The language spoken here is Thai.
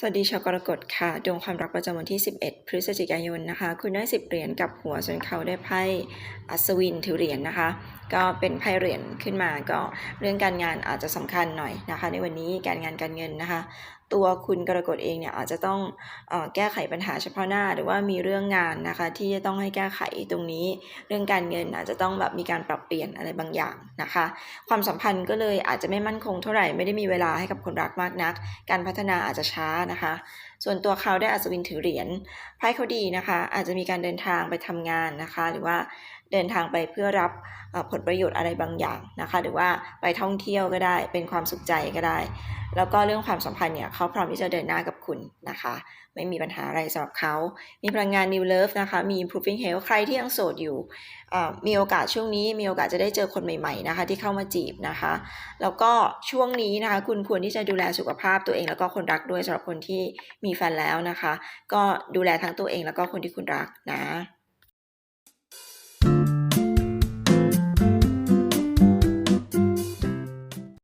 สวัสดีชาวกรกฎค่ะดวงความรักประจำวันที่ 11 พฤศจิกายนนะคะ คุณได้ 10 เหรียญกับหัวส่วนเขาได้ไพ่อัศวินถือเหรียญนะคะ ก็เป็นไพ่เหรียญขึ้นมาก็เรื่องการงานอาจจะสำคัญหน่อยนะคะ ในวันนี้การงานการเงินนะคะ ตัวคุณกรกฎเองเนี่ยอาจจะต้องอแก้ไขปัญหาเฉพาะหน้า หรือว่ามีเรื่องงานนะคะ ที่จะต้องให้แก้ไขตรงนี้ เรื่องการเงินอาจจะต้องแบบมีการปรับเปลี่ยนอะไรบางอย่างนะคะ ความสัมพันธ์ก็เลยอาจจะไม่มั่นคงเท่าไหร่ไม่ได้มีเวลาให้กับคนรักมากนัก การพัฒนาอาจจะช้านะคะ ส่วนตัวเขาได้อัศวินถือเหรียญไพ่เขาดีนะคะ อาจจะมีการเดินทางไปทำงานนะคะ หรือว่าเดินทางไปเพื่อรับผลประโยชน์อะไรบางอย่างนะคะ หรือว่าไปท่องเที่ยวก็ได้เป็นความสุขใจก็ได้ แล้วก็เรื่องความสัมพันธ์เนี่ยเขาพร้อมที่จะเดินหน้ากับคุณนะคะ ไม่มีปัญหาอะไรสำหรับเขา มีพลังงาน new love นะคะ มี improving health ใครที่ยังโสดอยู่ มีโอกาสช่วงนี้มีโอกาสจะได้เจอคนใหม่ๆนะคะ ที่เข้ามาจีบนะคะ แล้วก็ช่วงนี้นะคะ คุณควรที่จะดูแลสุขภาพตัวเองแล้วก็คนรักด้วยสำหรับคนที่มีแฟนแล้วนะคะ ก็ดูแลทั้งตัวเองแล้วก็คนที่คุณรักนะ